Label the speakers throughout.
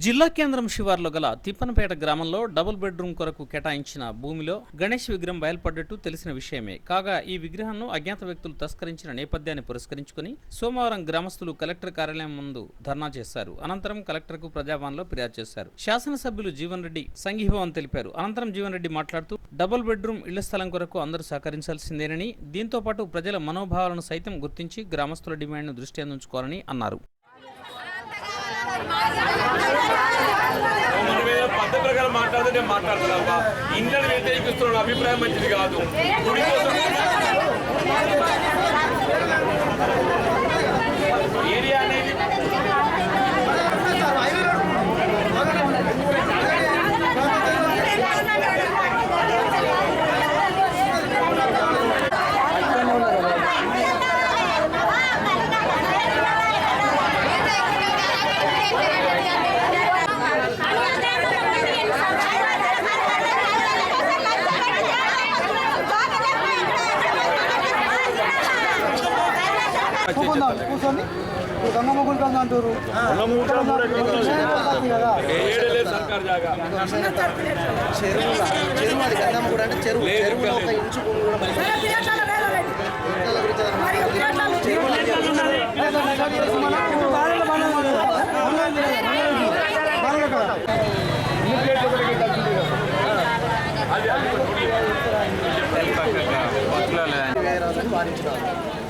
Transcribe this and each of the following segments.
Speaker 1: జిల్లా కేంద్రం శివార్లో గల తిప్పనపేట గ్రామంలో డబుల్ బెడ్రూమ్ కొరకు కేటాయించిన భూమిలో గణేష్ విగ్రహం బయలుపడ్డట్టు తెలిసిన విషయమే. కాగా ఈ విగ్రహాన్ని అజ్ఞాత వ్యక్తులు తస్కరించిన నేపథ్యాన్ని పురస్కరించుకుని సోమవారం గ్రామస్తులు కలెక్టర్ కార్యాలయం ముందు ధర్నా చేశారు. అనంతరం కలెక్టర్కు ప్రజాభవన్లో ఫిర్యాదు చేశారు. శాసనసభ్యులు జీవన్ రెడ్డి సంఘీభావం తెలిపారు. అనంతరం జీవన్ రెడ్డి మాట్లాడుతూ డబుల్ బెడ్రూమ్ ఇళ్ళ స్థలం కొరకు అందరూ సహకరించాల్సిందేనని దీంతో పాటు ప్రజల మనోభావాలను సైతం గుర్తించి గ్రామస్తుల డిమాండ్ను దృష్టి అందించుకోవాలని అన్నారు.
Speaker 2: పద్ధతి ప్రకారం మాట్లాడితే నేను మాట్లాడుతున్నా ఇంటర్ వ్యతిరేకిస్తున్న అభిప్రాయం మంచిది కాదు. గుడి కోసం
Speaker 3: కూర్చొని ఇప్పుడు అంటారు చెరువు చెరువు అది. గంగమ్మ అంటే చెరువు చెరువులో ఒక ఇంచు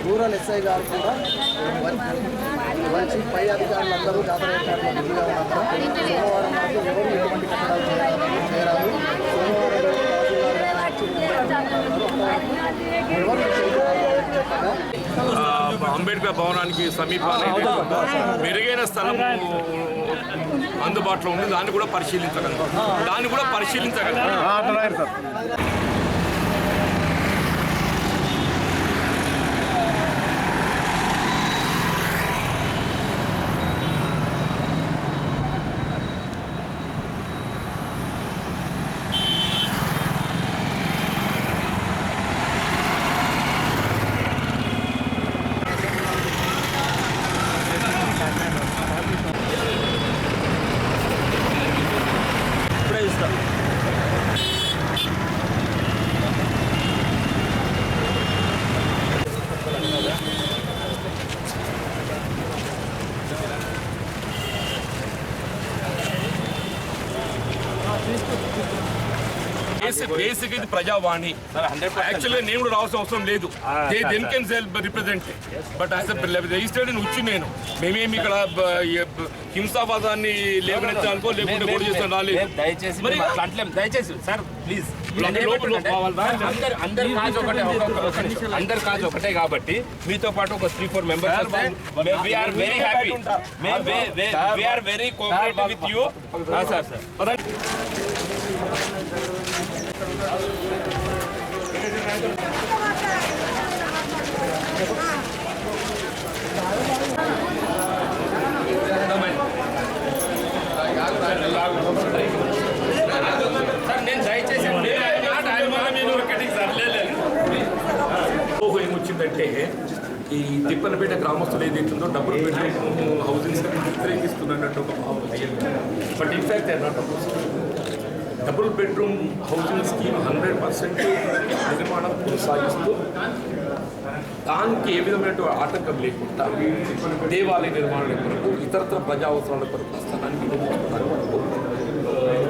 Speaker 3: రూరల్ ఎస్ఐ గారు కూడా మంచి పై అధికారులు అందరూ జాతర బిజీగా సోమవారం నాడు ఎవరు ఎటువంటి కట్టడాలు
Speaker 2: ఆ, అంబేద్కర్ భవనానికి సమీపాన మెరుగైన స్థలం అందుబాటులో ఉంది. దాన్ని కూడా పరిశీలించగలం. దాన్ని కూడా పరిశీలించగలం. బేసిక్ బేసిక్ ఇది ప్రజావాణి. యాక్చువల్గా నేను కూడా రావాల్సిన అవసరం లేదు. Then can sell represent but as registered వచ్చి నేను. మేమేమి ఇక్కడ హింసావాదాన్ని లేవనెత్తానుకో లేకుంటే కూడా చేస్తాను రాలేదు.
Speaker 4: దయచేసి దయచేసి సార్ ప్లీజ్? అందరు కాజ్ ఒకటే. అందరు కాజ్ ఒకటే కాబట్టి మీతో పాటు ఒక three four members we are very happy we are very cooperative with you sir sir sir నేను దయచేసి
Speaker 2: ఊహ ఏమొచ్చిందంటే ఈ తిప్పనపేట గ్రామస్తులు ఏదైతుందో డబుల్ బెడ్రూమ్ హౌసింగ్స్ వ్యతిరేకిస్తున్నట్టు ఒక భావన but in fact not double bedroom housing scheme hundred percent నిర్మాణం కొనసాగిస్తూ దానికి ఏ విధమైనటువంటి ఆటంకం లేకుండా దేవాలయ నిర్మాణాల కొరకు ఇతరత్ర ప్రజా అవసరాల కొరకు స్థలాన్ని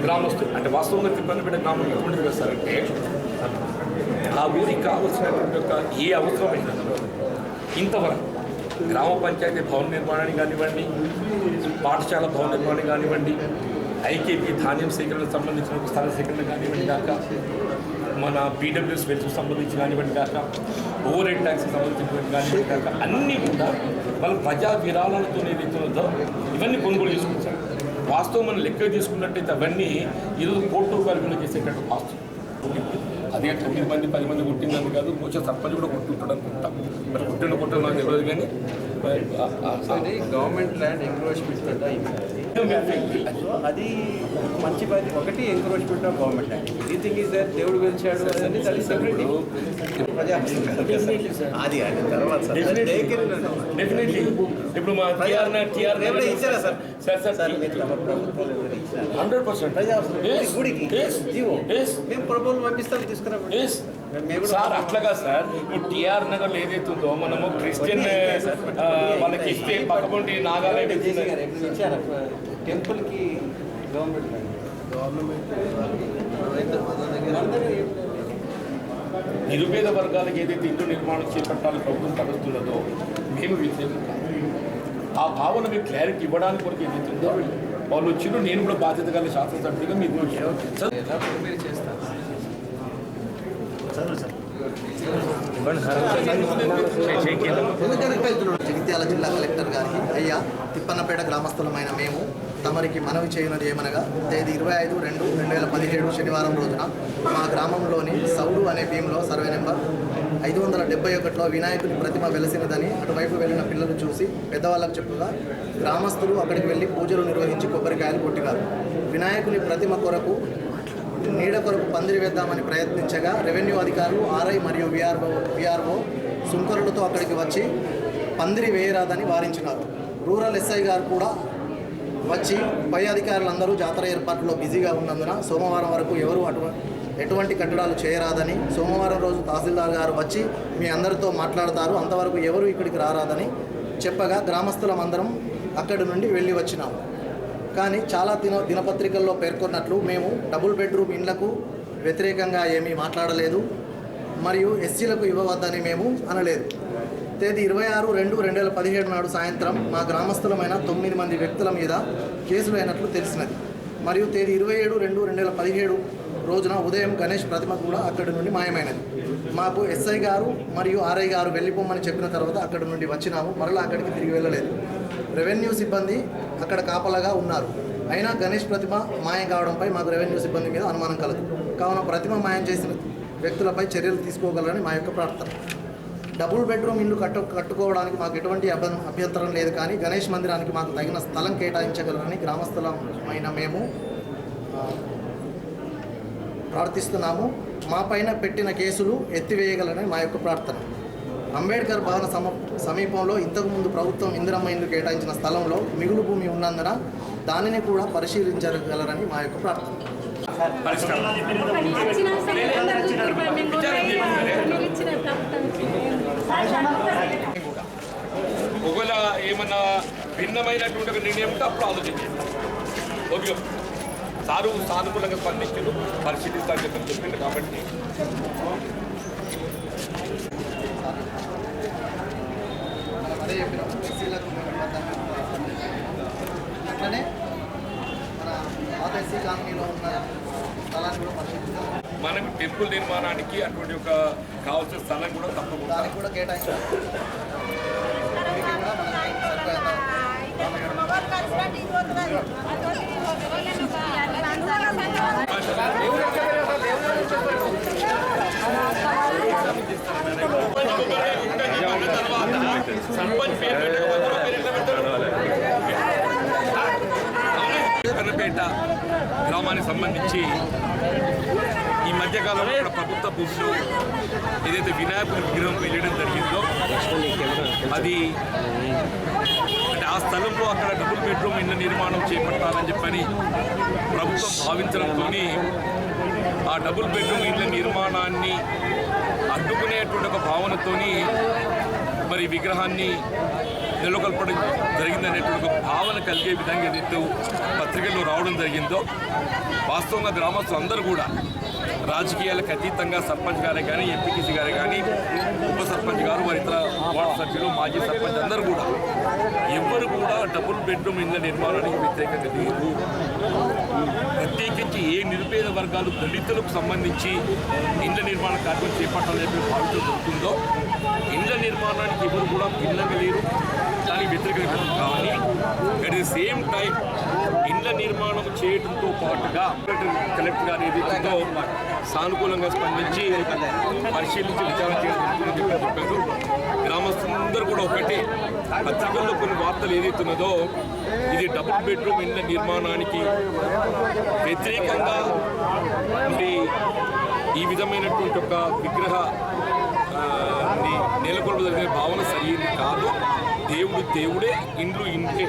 Speaker 2: గ్రామస్తులు అంటే వాస్తవంగా తిప్పనపేట గ్రామం ఎటువంటిది వేస్తారంటే ఆ ఊరికి కావలసినటువంటి యొక్క ఏ అవసరమైనా ఇంతవరకు గ్రామ పంచాయతీ భవన నిర్మాణాన్ని కానివ్వండి పాఠశాల భవన నిర్మాణం కానివ్వండి ఐకేపీ ధాన్యం సేకరణకు సంబంధించిన స్థల సేకరణ కానివ్వండి కాక మన పీడబ్ల్యూఎస్ వెల్త్ సంబంధించి కానివ్వండి కాక ఓవర్ హెడ్ ట్యాక్స్ సంబంధించినటువంటి కానివ్వండి కాక అన్నీ కూడా మన ప్రజా విరాళాలతో ఏదైతే ఇవన్నీ కొనుగోలు చేసుకుంటాం వాస్తవం మనం లెక్క తీసుకున్నట్టయితే అవన్నీ ఈరోజు కోటి రూపాయలు విలువ చేసేటట్టు వాస్తవం. అదే తొమ్మిది మంది పది మంది కొట్టిందని కాదు కొంచెం సర్పంచ్ కూడా కొట్టుంటాడు అనుకుంటా. మరి కొట్టిన కొట్టడం నాకు తెలియదు కానీ
Speaker 5: అది గవర్నమెంట్ ల్యాండ్ ఎంక్రోచ్మెంట్ అది మంచి పని. ఒకటి ఎంక్రోచ్మెంట్ ఆఫ్ గవర్నమెంట్ ల్యాండ్ ఈ థింగ్ ఇస్ దట్ దేవుడు గెలిచాడు అనేది దట్ సెపరేట్ అది అది తర్వాత సార్
Speaker 2: డెఫినెట్లీ ఇప్పుడు మా టీఆర్ టీఆర్
Speaker 5: ఎవరైనా ఇచ్చారా sir?
Speaker 2: Sir sir
Speaker 5: sir?
Speaker 2: Hundred percent.
Speaker 5: గుడికి జీవో. మేము ప్రపోజల్ పంపిస్తాం కూడా
Speaker 2: సార్ అట్లాగా సార్. ఇప్పుడు టిఆర్ నగర్ ఏదైతే ఉందో మనము క్రిస్టియన్ వాళ్ళకి ఇస్తే పక్కపంటి నాగాలయం
Speaker 5: జేసీ గారు ఎక్కడ ఇచ్చారా. టెంపుల్కి గవర్నమెంట్
Speaker 2: నిరుపేద వర్గాలకు ఏదైతే ఇల్లు నిర్మాణం చేపట్టాలని ప్రభుత్వం తడుస్తున్నదో మేము వ్యతిరేకం కాదు. ఆ భావన మీకు క్లారిటీ ఇవ్వడానికి కొరకు ఏదైతే ఉందో వాళ్ళు వచ్చిన నేను కూడా బాధ్యత గల శాసనసభ్యుడిగా మీకు
Speaker 5: చేస్తారు
Speaker 3: జగిత్యాల జిల్లా కలెక్టర్ గారికి అయ్యా తిప్పన్నపేట గ్రామస్థలమైన మేము తమరికి మనవి చేయనది ఏమనగా తేదీ ఇరవై ఐదు రెండు రెండు వేల పదిహేడు శనివారం రోజున మా గ్రామంలోని సౌడు అనే భీంలో సర్వే నెంబర్ ఐదు వందల డెబ్బై ఒకటిలో వినాయకుని ప్రతిమ వెలసినదని అటువైపు వెళ్ళిన పిల్లలు చూసి పెద్దవాళ్ళకు చెప్పుగా గ్రామస్తులు అక్కడికి వెళ్ళి పూజలు నిర్వహించి కొబ్బరికాయలు కొట్టినారు. వినాయకుని ప్రతిమ కొరకు నీడ కొరకు పందిరి వేద్దామని ప్రయత్నించగా రెవెన్యూ అధికారులు ఆర్ఐ మరియు విఆర్ఓ విఆర్ఓ సుంకరులతో అక్కడికి వచ్చి పందిరి వేయరాదని వారించినారు. రూరల్ ఎస్ఐ గారు కూడా వచ్చి పై అధికారులందరూ జాతర ఏర్పాట్లో బిజీగా ఉన్నందున సోమవారం వరకు ఎవరు అటువంటి ఎటువంటి కట్టడాలు చేయరాదని సోమవారం రోజు తహసీల్దార్ గారు వచ్చి మీ అందరితో మాట్లాడతారు. అంతవరకు ఎవరు ఇక్కడికి రారాదని చెప్పగా గ్రామస్తులమందరం అక్కడి నుండి వెళ్ళి వచ్చినాము. కానీ చాలా దిన దినపత్రికల్లో పేర్కొన్నట్లు మేము డబుల్ బెడ్రూమ్ ఇండ్లకు వ్యతిరేకంగా ఏమీ మాట్లాడలేదు మరియు ఎస్సీలకు ఇవ్వవద్దని మేము అనలేదు. తేదీ ఇరవై ఆరు రెండు రెండు వేల పదిహేడు నాడు సాయంత్రం మా గ్రామస్తులమైన తొమ్మిది మంది వ్యక్తుల మీద కేసులు అయినట్లు తెలిసినది. మరియు తేదీ ఇరవై ఏడు రెండు రెండు వేల పదిహేడు రోజున ఉదయం గణేష్ ప్రతిమ కూడా అక్కడి నుండి మాయమైనది. మాకు ఎస్ఐ గారు మరియు ఆర్ఐ గారు వెళ్ళిపోమని చెప్పిన తర్వాత అక్కడి నుండి వచ్చినాము. మరలా అక్కడికి తిరిగి వెళ్ళలేదు. రెవెన్యూ సిబ్బంది అక్కడ కాపలాగా ఉన్నారు. అయినా గణేష్ ప్రతిమ మాయం కావడంపై మాకు రెవెన్యూ సిబ్బంది మీద అనుమానం కలదు. కావున ప్రతిమ మాయం చేసిన వ్యక్తులపై చర్యలు తీసుకోగలరని మా యొక్క ప్రార్థన. డబుల్ బెడ్రూమ్ ఇల్లు కట్టు కట్టుకోవడానికి మాకు ఎటువంటి అభ్య అభ్యంతరం లేదు కానీ గణేష్ మందిరానికి మాకు తగిన స్థలం కేటాయించగలరని గ్రామస్థలమైన మేము ప్రార్థిస్తున్నాము. మా పైన పెట్టిన కేసులు ఎత్తివేయగలరని మా యొక్క ప్రార్థన. అంబేద్కర్ భవన సమ సమీపంలో ఇంతకుముందు ప్రభుత్వం ఇందిరమ్మ కేటాయించిన స్థలంలో మిగులు భూమి ఉన్నందున దానిని కూడా పరిశీలించగలరని మా యొక్క ప్రార్థన.
Speaker 6: కూడా
Speaker 2: ఒకవేళ ఏమన్నా భిన్నమైనటువంటి ఒక నిర్ణయం ఉంటే అప్పుడు ఆలోచించండి ఓకే. సారు సానుకూలంగా స్పందించారు పరిశీలిస్తాను చెప్పి చెప్పింది కాబట్టి.
Speaker 3: అదే చెప్పినాం ఎస్సీలకు. అట్లనే మన పాత ఎస్సీ కాలనీలో ఉన్న స్థలాన్ని కూడా పరిశీలిస్తాం
Speaker 2: మనకు టెంపుల్ నిర్మాణానికి అటువంటి ఒక కావాల్సిన స్థలం కూడా తప్పకుండా
Speaker 3: దానికి కూడా కేటాయించాలి
Speaker 2: కన్నపేట గ్రామానికి సంబంధించి ఈ మధ్యకాలంలో ఇక్కడ ప్రభుత్వ భూమిలో ఏదైతే వినాయకుడి విగ్రహం వెళ్ళడం జరిగిందో అది అంటే ఆ స్థలంలో అక్కడ డబుల్ బెడ్రూమ్ ఇళ్ళ నిర్మాణం చేపట్టాలని చెప్పని ప్రభుత్వం భావించడంతో ఆ డబుల్ బెడ్రూమ్ ఇళ్ళ నిర్మాణాన్ని అడ్డుకునేటువంటి ఒక భావనతోని మరి విగ్రహాన్ని నెలకొల్పడం జరిగిందనేటువంటి ఒక భావన కలిగే విధంగా ఏదైతే పత్రికల్లో రావడం జరిగిందో వాస్తవంగా గ్రామస్తులు అందరూ కూడా రాజకీయాలకు అతీతంగా సర్పంచ్ గారే కానీ ఎంపీటీసీ గారే కానీ ఉప సర్పంచ్ గారు వారి ఇతర వార్డు సభ్యులు మాజీ సర్పంచ్ అందరూ కూడా ఎవ్వరు కూడా డబుల్ బెడ్రూమ్ ఇళ్ళ నిర్మాణానికి వ్యతిరేకంగా లేదు. ప్రత్యేకించి ఏ నిరుపేద వర్గాలు దళితులకు సంబంధించి ఇండ్ల నిర్మాణ కార్యక్రమం చేపట్టాలని చెప్పి భావించడం వాతావరణానికి ఎవరు కూడా భిన్నంగా లేరు. దానికి వ్యతిరేకంగా కానీ అట్ ది సేమ్ టైం ఇండ్ల నిర్మాణం చేయడంతో పాటుగా కలెక్టర్ గారు ఏదైతుందో సానుకూలంగా స్పందించి పరిశీలించి విచారణ చేయడం చెప్పారు. గ్రామస్తులందరూ కూడా ఒకటి. పత్రికల్లో కొన్ని వార్తలు ఏదైతున్నదో ఇది డబుల్ బెడ్రూమ్ ఇండ్ల నిర్మాణానికి వ్యతిరేకంగా మరి ఈ విధమైనటువంటి ఒక విగ్రహ ఆ, నెలకొల్పదగిన భావన సరైనది కాదు. దేవుడు దేవుడే ఇండ్లు ఇంటే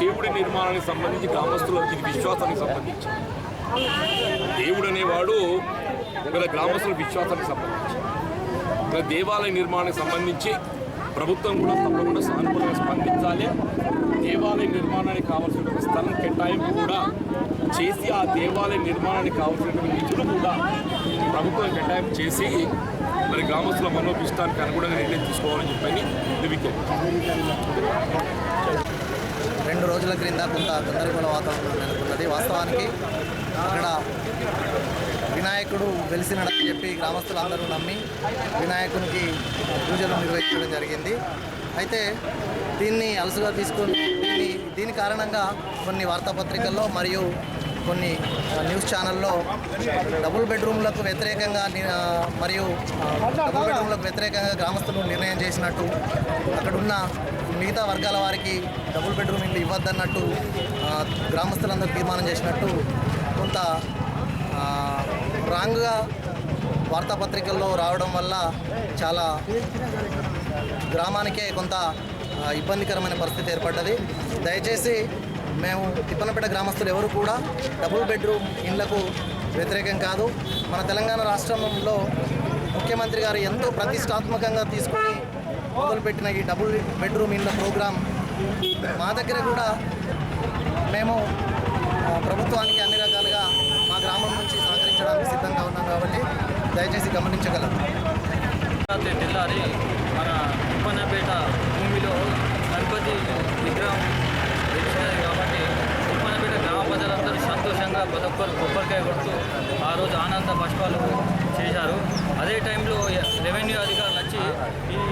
Speaker 2: దేవుడి నిర్మాణానికి సంబంధించి గ్రామస్తుల ఇది విశ్వాసానికి సంబంధించి. దేవుడు అనేవాడు ఇక్కడ గ్రామస్తుల విశ్వాసానికి సంబంధించి. ఇక్కడ దేవాలయ నిర్మాణానికి సంబంధించి ప్రభుత్వం కూడా తప్పకుండా సానుకూలంగా స్పందించాలి. దేవాలయ నిర్మాణానికి కావాల్సిన స్థలం కేటాయింపు కూడా చేసి ఆ దేవాలయ నిర్మాణానికి కావాల్సినటువంటి నిధులు కూడా ప్రభుత్వం కేటాయింపు చేసి మరి గ్రామస్తుల మనోభిష్టానికి అనుగుణంగా నిర్ణయం తీసుకోవాలని చెప్పని విజ్ఞప్తి
Speaker 3: రెండు రోజుల క్రింద కొంత గందరగోళ వాతావరణం నెలకొన్నది. వాస్తవానికి అక్కడ వినాయకుడు వెలిసినడని చెప్పి గ్రామస్తులందరూ నమ్మి వినాయకునికి పూజలు నిర్వహించడం జరిగింది. అయితే దీన్ని అలసుగా తీసుకొని దీని దీని కారణంగా కొన్ని వార్తాపత్రికల్లో మరియు కొన్ని న్యూస్ ఛానల్లో డబుల్ బెడ్రూమ్లకు వ్యతిరేకంగా ని- మరియు డబుల్ బెడ్రూమ్లకు వ్యతిరేకంగా గ్రామస్తులు నిర్ణయం చేసినట్టు అక్కడున్న మిగతా వర్గాల వారికి డబుల్ బెడ్రూమ్ ఇల్లు ఇవ్వద్దన్నట్టు గ్రామస్తులందరూ తీర్మానం చేసినట్టు కొంత రాంగ్గా వార్తాపత్రికల్లో రావడం వల్ల చాలా గ్రామానికే కొంత ఇబ్బందికరమైన పరిస్థితి ఏర్పడ్డది. దయచేసి మేము తిప్పనపేట గ్రామస్తులు ఎవరు కూడా డబుల్ బెడ్రూమ్ ఇండ్లకు వ్యతిరేకం కాదు. మన తెలంగాణ రాష్ట్రంలో ముఖ్యమంత్రి గారు ఎంతో ప్రతిష్టాత్మకంగా తీసుకొని మొదలుపెట్టిన ఈ డబుల్ బెడ్రూమ్ ఇండ్ల ప్రోగ్రాం మా దగ్గర కూడా మేము ప్రభుత్వానికి అన్ని రకాలుగా మా గ్రామం నుంచి సహకరించడానికి సిద్ధంగా ఉన్నాం కాబట్టి దయచేసి గమనించగలరు.
Speaker 7: రాత్రి తెల్లారి మన ఉప్పన్నపేట భూమిలో గణపతి విగ్రహం వెలిసినది కాబట్టి ఉప్పన్నపేట గ్రామ ప్రజలందరూ సంతోషంగా ప్రతి ఒక్కరు కొబ్బరికాయ కొడుతూ ఆ రోజు ఆనంద పుష్పాలు చేశారు. అదే టైంలో రెవెన్యూ అధికారులు వచ్చి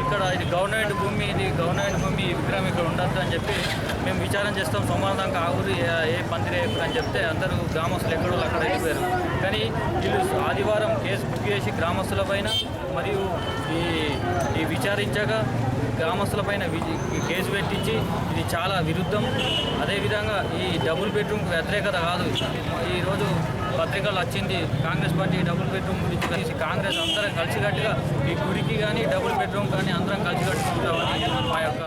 Speaker 7: ఇక్కడ ఇది గవర్నమెంట్ భూమి ఇది గవర్నమెంట్ భూమి విగ్రహం ఇక్కడ ఉండద్దు అని చెప్పి మేము విచారం చేస్తాం. సోమవారం దాకా ఏ- పందిరే అని చెప్తే అందరూ గ్రామస్తులు ఎక్కడో అక్కడ వెళ్ళిపోయారు. కానీ వీళ్ళు ఆదివారం కేసు బుక్ చేసి గ్రామస్తుల పైన మరియు ఈ ఈ విచారించగా గ్రామస్తుల పైన కేసు పెట్టించి ఇది చాలా విరుద్ధం. అదేవిధంగా ఈ డబుల్ బెడ్రూమ్కి వ్యతిరేకత కాదు. ఈరోజు పత్రికలు వచ్చింది కాంగ్రెస్ పార్టీ డబుల్ బెడ్రూమ్ గురించి కలిసి కాంగ్రెస్ అందరం కలిసికట్టుగా ఈ గుడికి కానీ డబుల్ బెడ్రూమ్ కానీ అందరం కలిసికట్టుకుంటామని మా యొక్క